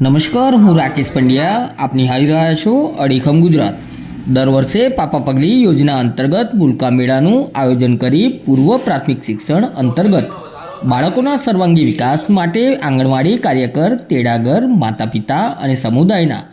નમસ્કાર, હું રાકેશ પંડ્યા. આપ નિહાળી રહ્યા છો અડીખમ ગુજરાત. દર વર્ષે પાપા પગલી યોજના અંતર્ગત મુલકા મેળાનું આયોજન કરી પૂર્વ પ્રાથમિક શિક્ષણ અંતર્ગત બાળકોના સર્વાંગી વિકાસ માટે આંગણવાડી કાર્યકર, તેડાગર માતા પિતા અને સમુદાયના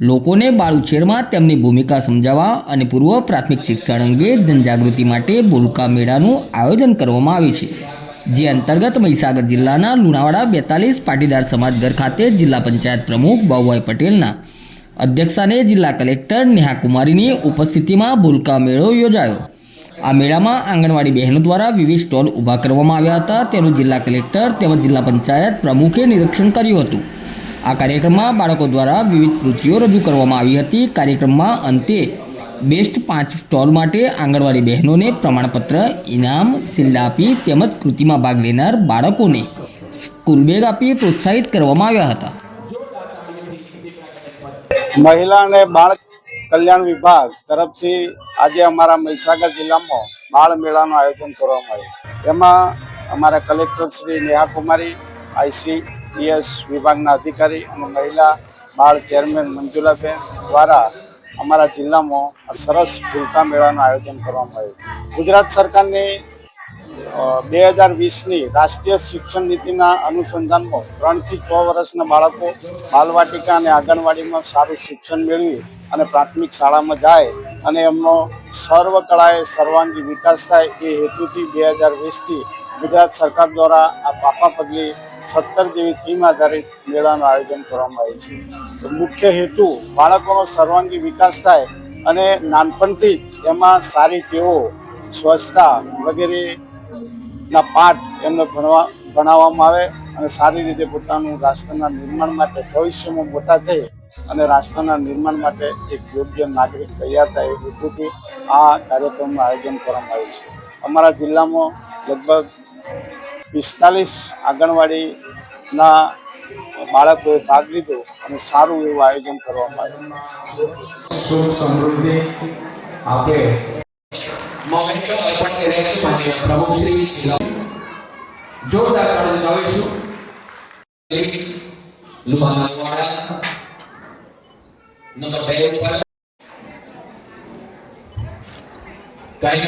લોકોને બાળ ઉછેરમાં તેમની ભૂમિકા સમજાવવા અને પૂર્વ પ્રાથમિક શિક્ષણ અંગે જનજાગૃતિ માટે બુલકા મેળાનું આયોજન કરવામાં આવ્યું છે. જે અંતર્ગત મહીસાગર જિલ્લાના લુણાવાડા બેતાલીસ પાટીદાર સમાજ ઘર ખાતે જિલ્લા પંચાયત પ્રમુખ બાબુભાઈ પટેલના અધ્યક્ષાને જિલ્લા કલેક્ટર નેહા કુમારીની ઉપસ્થિતિમાં ભૂલકા મેળો યોજાયો. આ મેળામાં આંગણવાડી બહેનો દ્વારા વિવિધ સ્ટોલ ઊભા કરવામાં આવ્યા હતા. તેનું જિલ્લા કલેક્ટર તેમજ જિલ્લા પંચાયત પ્રમુખે નિરીક્ષણ કર્યું હતું. આ કાર્યક્રમમાં બાળકો દ્વારા વિવિધ કૃતિઓ રજૂ કરવામાં આવી હતી. કાર્યક્રમમાં અંતે બેસ્ટ પાંચ સ્ટોલ માટે આંગણવાડી બહેનોને પ્રમાણપત્ર, ઇનામ શિલ્ડ આપી તેમજ કૃતિમાં ભાગ લેનાર બાળકોને સ્કૂલ બેગ આપી પ્રોત્સાહિત કરવામાં આવ્યા હતા. મહિલા અને બાળ કલ્યાણ વિભાગ તરફથી આજે અમારા મહીસાગર જિલ્લામાં બાળ મેળાનું આયોજન કરવામાં આવ્યું. એમાં અમારા કલેક્ટર શ્રી નેહા કુમારી આઈસીડીએસ વિભાગના અધિકારી અને મહિલા બાળ ચેરમેન મંજુલાબેન દ્વારા અમારા જિલ્લામાં સરસ ગુલકા મેળાનું આયોજન કરવામાં આવ્યું. ગુજરાત સરકારની બે હજાર વીસની રાષ્ટ્રીય શિક્ષણ નીતિના અનુસંધાનમાં ત્રણથી છ વર્ષના બાળકો બાલવાટિકા અને આંગણવાડીમાં સારું શિક્ષણ મેળવી અને પ્રાથમિક શાળામાં જાય અને એમનો સર્વ કળાએ સર્વાંગી વિકાસ થાય એ હેતુથી બે હજાર વીસથી ગુજરાત સરકાર દ્વારા આ પાપા પગલી સત્તર જેવી થીમ આધારિત મેળાનું આયોજન કરવામાં આવ્યું છે. મુખ્ય હેતુ બાળકોનો સર્વાંગી વિકાસ થાય અને નાનપણથી જ એમાં સારી ટેવો, સ્વચ્છતા વગેરેના પાઠ એમને ભણવા, ભણાવવામાં આવે અને સારી રીતે પોતાનું રાષ્ટ્રના નિર્માણ માટે ભવિષ્યમાં મોટા થઈ અને રાષ્ટ્રના નિર્માણ માટે એક યોગ્ય નાગરિક તૈયાર થાય એ હેતુથી આ કાર્યક્રમનું આયોજન કરવામાં આવ્યું છે. અમારા જિલ્લામાં લગભગ પિસ્તાલીસ આંગણવાડીના બાળકોએ ભાગ લીધો અને સારું એવું આયોજન કરવામાં આવ્યું સુખ કાર્યક્રમ